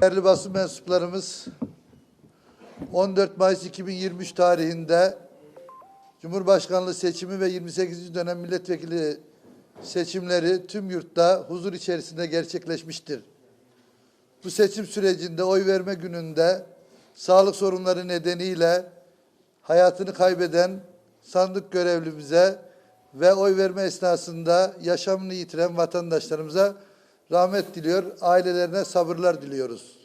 Değerli basın mensuplarımız 14 Mayıs 2023 tarihinde Cumhurbaşkanlığı seçimi ve 28. dönem milletvekili seçimleri tüm yurtta huzur içerisinde gerçekleşmiştir. Bu seçim sürecinde oy verme gününde sağlık sorunları nedeniyle hayatını kaybeden sandık görevlimize ve oy verme esnasında yaşamını yitiren vatandaşlarımıza rahmet diliyor, ailelerine sabırlar diliyoruz.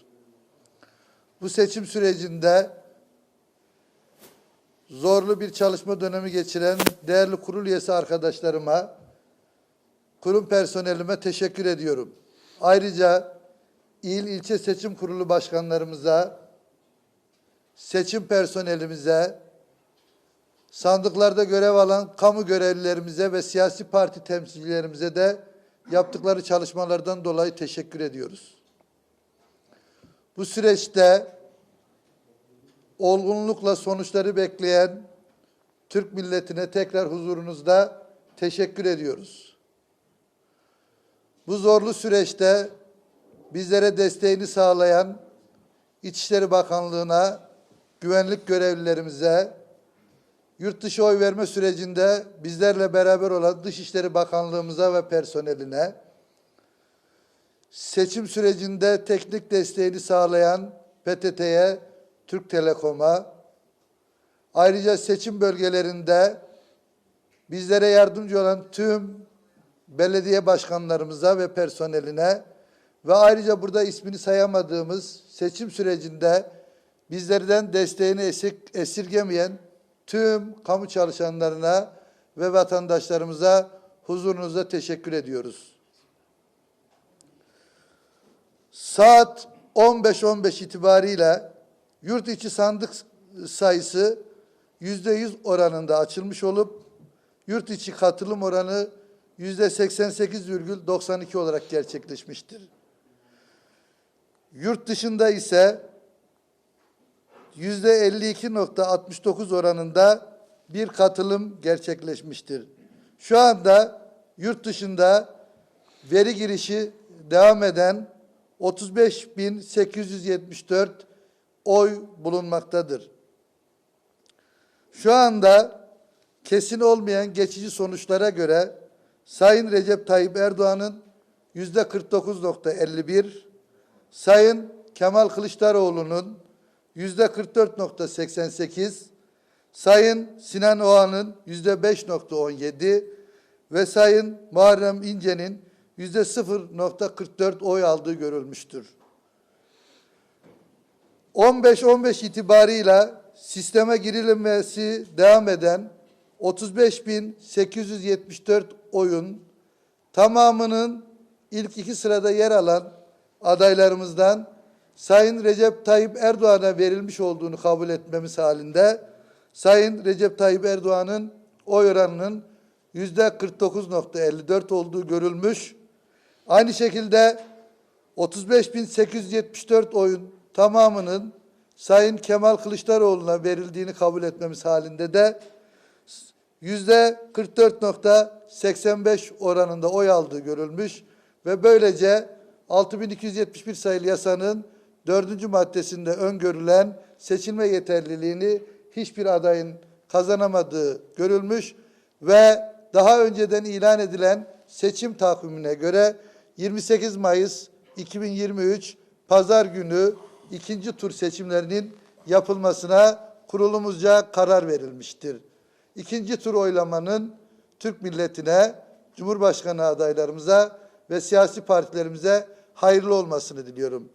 Bu seçim sürecinde zorlu bir çalışma dönemi geçiren değerli kurul üyesi arkadaşlarıma, kurum personelime teşekkür ediyorum. Ayrıca il ilçe seçim kurulu başkanlarımıza, seçim personelimize, sandıklarda görev alan kamu görevlilerimize ve siyasi parti temsilcilerimize de yaptıkları çalışmalardan dolayı teşekkür ediyoruz. Bu süreçte olgunlukla sonuçları bekleyen Türk milletine tekrar huzurunuzda teşekkür ediyoruz. Bu zorlu süreçte bizlere desteğini sağlayan İçişleri Bakanlığı'na, güvenlik görevlilerimize, yurt dışı oy verme sürecinde bizlerle beraber olan Dışişleri Bakanlığımıza ve personeline, seçim sürecinde teknik desteğini sağlayan PTT'ye, Türk Telekom'a, ayrıca seçim bölgelerinde bizlere yardımcı olan tüm belediye başkanlarımıza ve personeline ve ayrıca burada ismini sayamadığımız seçim sürecinde bizlerden desteğini esirgemeyen tüm kamu çalışanlarına ve vatandaşlarımıza huzurunuzda teşekkür ediyoruz. Saat 15.15 itibariyle yurt içi sandık sayısı yüzde yüz oranında açılmış olup yurt içi katılım oranı yüzde 88,92 olarak gerçekleşmiştir. Yurt dışında ise 52.69 oranında bir katılım gerçekleşmiştir. Şu anda yurt dışında veri girişi devam eden 35.874 oy bulunmaktadır. Şu anda kesin olmayan geçici sonuçlara göre Sayın Recep Tayyip Erdoğan'ın yüzde 49.51, Sayın Kemal Kılıçdaroğlu'nun yüzde 44.88, Sayın Sinan Oğan'ın yüzde 5.17 ve Sayın Muharrem İnce'nin yüzde 0.44 oy aldığı görülmüştür. 15-15 itibarıyla sisteme girilmesi devam eden 35.874 oyun tamamının ilk iki sırada yer alan adaylarımızdan Sayın Recep Tayyip Erdoğan'a verilmiş olduğunu kabul etmemiz halinde Sayın Recep Tayyip Erdoğan'ın oy oranının yüzde 49.54 olduğu görülmüş. Aynı şekilde 35.874 oyun tamamının Sayın Kemal Kılıçdaroğlu'na verildiğini kabul etmemiz halinde de yüzde 44.85 oranında oy aldığı görülmüş ve böylece 6271 sayılı yasanın dördüncü maddesinde öngörülen seçilme yeterliliğini hiçbir adayın kazanamadığı görülmüş ve daha önceden ilan edilen seçim takvimine göre 28 Mayıs 2023 Pazar günü ikinci tur seçimlerinin yapılmasına kurulumuzca karar verilmiştir. İkinci tur oylamanın Türk milletine, Cumhurbaşkanı adaylarımıza ve siyasi partilerimize hayırlı olmasını diliyorum.